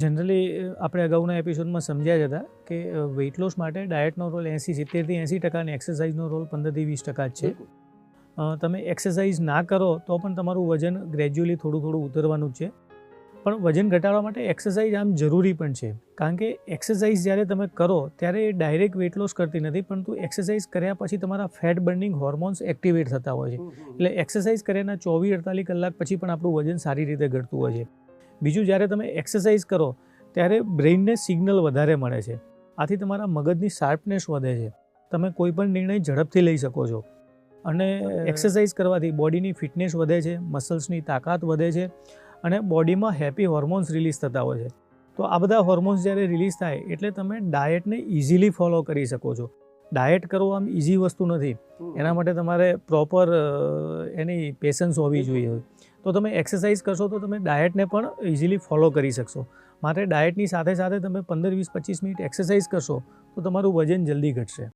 Generally આપણે અગાઉના એપિસોડમાં સમજ્યા જ હતા કે વેઇટ લોસ માટે ડાયટનો રોલ એંસી સિત્તેરથી એંસી ટકા અને એક્સરસાઇઝનો રોલ પંદરથી વીસ ટકા જ છે. તમે એક્સરસાઇઝ ના કરો તો પણ તમારું વજન ગ્રેજ્યુઅલી થોડું થોડું ઉતરવાનું જ છે. પણ વજન ઘટાડવા માટે એક્સરસાઇઝ આમ જરૂરી પણ છે. કારણ કે એક્સરસાઇઝ જ્યારે તમે કરો ત્યારે એ ડાયરેક્ટ વેઇટ લોસ કરતી નથી પરંતુ એક્સરસાઇઝ કર્યા પછી તમારા ફેટ બર્નિંગ હોર્મોન્સ એક્ટિવેટ થતા હોય છે. એટલે એક્સરસાઇઝ કર્યાના ચોવીસ અડતાલીસ કલાક પછી પણ આપણું વજન સારી રીતે ઘટતું હોય છે. બીજું જ્યારે તમે એક્સરસાઇઝ કરો ત્યારે બ્રેઇનને સિગ્નલ વધારે મળે છે. આથી તમારા મગજની શાર્પનેસ વધે છે. તમે કોઈ પણ નિર્ણય ઝડપથી લઈ શકો છો. અને એક્સરસાઇઝ કરવાથી બોડીની ફિટનેસ વધે છે મસલ્સની તાકાત વધે છે અને બોડીમાં હેપી હોર્મોન્સ રિલીઝ થતા હોય છે. તો આ બધા હોર્મોન્સ જ્યારે રિલીઝ થાય એટલે તમે ડાયટને ઇઝીલી ફોલો કરી શકો છો. ડાયટ કરવો આમ ઇઝી વસ્તુ નથી. એના માટે તમારે પ્રોપર એની પેશન્સ હોવી જોઈએ. તો તમે એક્સરસાઇઝ કરશો તો તમે ડાયટને પણ ઇઝીલી ફોલો કરી શકશો. માટે ડાયટની સાથે સાથે તમે પંદર વીસ પચીસ મિનિટ એક્સરસાઇઝ કરશો તો તમારું વજન જલ્દી ઘટશે.